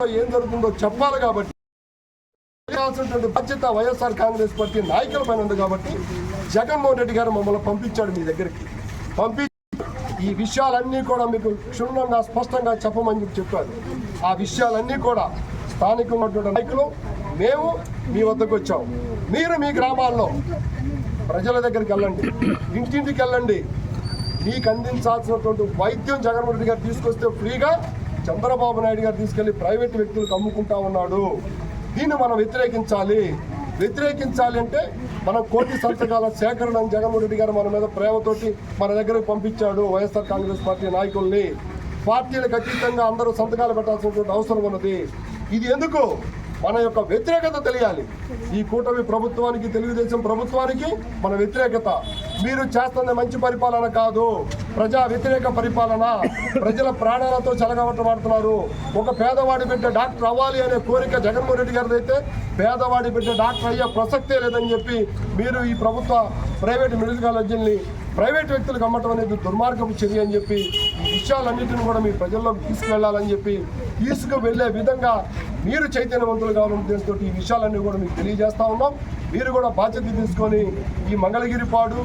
ఏం జరుగుతుందో చెప్పాలి కాబట్టి. చేయాల్సినటువంటి బాధ్యత వైఎస్ఆర్ కాంగ్రెస్ పార్టీ నాయకుల పైన ఉంది కాబట్టి జగన్మోహన్ రెడ్డి గారు మమ్మల్ని పంపించాడు మీ దగ్గరికి. పంపి ఈ విషయాలన్నీ కూడా మీకు క్షుణ్ణంగా స్పష్టంగా చెప్పమని చెప్పి చెప్పారు ఆ విషయాలన్నీ కూడా స్థానికంగా ఉన్నటువంటి నాయకులు మేము మీ వద్దకు వచ్చాం. మీరు మీ గ్రామాల్లో ప్రజల దగ్గరికి వెళ్ళండి. ఇంటింటికి వెళ్ళండి. మీకు అందించాల్సినటువంటి వైద్యం జగన్మోహన్ రెడ్డి గారు తీసుకొస్తే ఫ్రీగా చంద్రబాబు నాయుడు గారు తీసుకెళ్ళి ప్రైవేట్ వ్యక్తులకు అమ్ముకుంటా ఉన్నాడు. దీన్ని మనం వ్యతిరేకించాలి. వ్యతిరేకించాలి అంటే మనం కోటి సంతకాల సేకరణ జగన్మోహన్ రెడ్డి గారు మన మీద ప్రేమతోటి మన దగ్గరకు పంపించాడు వైఎస్ఆర్ కాంగ్రెస్ పార్టీ నాయకుల్ని. పార్టీలకు అతీతంగా అందరూ సంతకాలు పెట్టాల్సినటువంటి అవసరం ఉన్నది. ఇది ఎందుకు? మన యొక్క వ్యతిరేకత తెలియాలి. ఈ కూటమి ప్రభుత్వానికి తెలుగుదేశం ప్రభుత్వానికి మన వ్యతిరేకత. మీరు చేస్తున్న మంచి పరిపాలన కాదు. ప్రజా వ్యతిరేక పరిపాలన. ప్రజల ప్రాణాలతో చలగబట్టబడుతున్నారు ఒక పేదవాడి బిడ్డ డాక్టర్ అవ్వాలి అనే కోరిక జగన్మోహన్ రెడ్డి గారిది అయితే పేదవాడి బిడ్డ డాక్టర్ అయ్యే ప్రసక్తే లేదని చెప్పి మీరు ఈ ప్రభుత్వ ప్రైవేట్ మెడికల్ కాలేజీని ప్రైవేట్ వ్యక్తులకు అమ్మటం అనేది దుర్మార్గపు చర్య అని చెప్పి ఈ విషయాలన్నింటిని కూడా మీ ప్రజల్లోకి తీసుకువెళ్ళాలని చెప్పి తీసుకువెళ్ళే విధంగా మీరు చైతన్యవంతులు కావాలని ఉద్దేశంతో ఈ విషయాలన్నీ కూడా మీకు తెలియజేస్తా ఉన్నాం. మీరు కూడా బాధ్యత తీసుకొని ఈ మంగళగిరిపాడు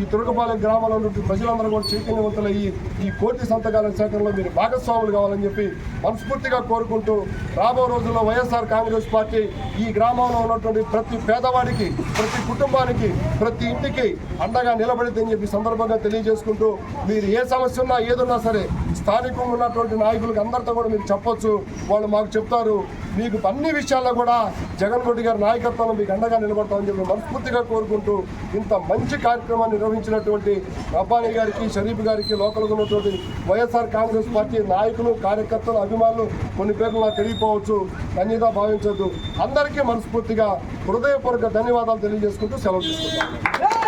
ఈ తురకపాలెం గ్రామంలో ఉన్నటువంటి ప్రజలందరూ కూడా చైతన్యవంతులయ్యి ఈ కోటి సంతకాల సేకరణలో మీరు భాగస్వాములు కావాలని చెప్పి మనస్ఫూర్తిగా కోరుకుంటూ రాబో రోజుల్లో వైఎస్ఆర్ కాంగ్రెస్ పార్టీ ఈ గ్రామంలో ఉన్నటువంటి ప్రతి పేదవాడికి ప్రతి కుటుంబానికి ప్రతి ఇంటికి అండగా నిలబడిద్దని చెప్పి సందర్భంగా తెలియజేసుకుంటూ మీరు ఏ సమస్య ఉన్నా ఏదున్నా సరే స్థానికంగా ఉన్నటువంటి నాయకులకు అందరితో కూడా మీరు చెప్పొచ్చు. వాళ్ళు మాకు చెప్తారు. మీకు అన్ని విషయాల్లో కూడా జగన్ రెడ్డి గారి నాయకత్వంలో మీకు అండగా నిలబడతామని చెప్పి మనస్ఫూర్తిగా కోరుకుంటూ ఇంత మంచి కార్యక్రమాన్ని నిర్వహించినటువంటి అబ్బాయి గారికి షరీఫ్ గారికి లోకల్గా ఉన్నటువంటి వైఎస్ఆర్ కాంగ్రెస్ పార్టీ నాయకులు కార్యకర్తలు అభిమానులు కొన్ని పేర్లు నాకు తెలియపోవచ్చు ధన్యత భావించొద్దు. అందరికీ మనస్ఫూర్తిగా హృదయపూర్వక ధన్యవాదాలు తెలియజేసుకుంటూ సెలవు తీసుకుంటాను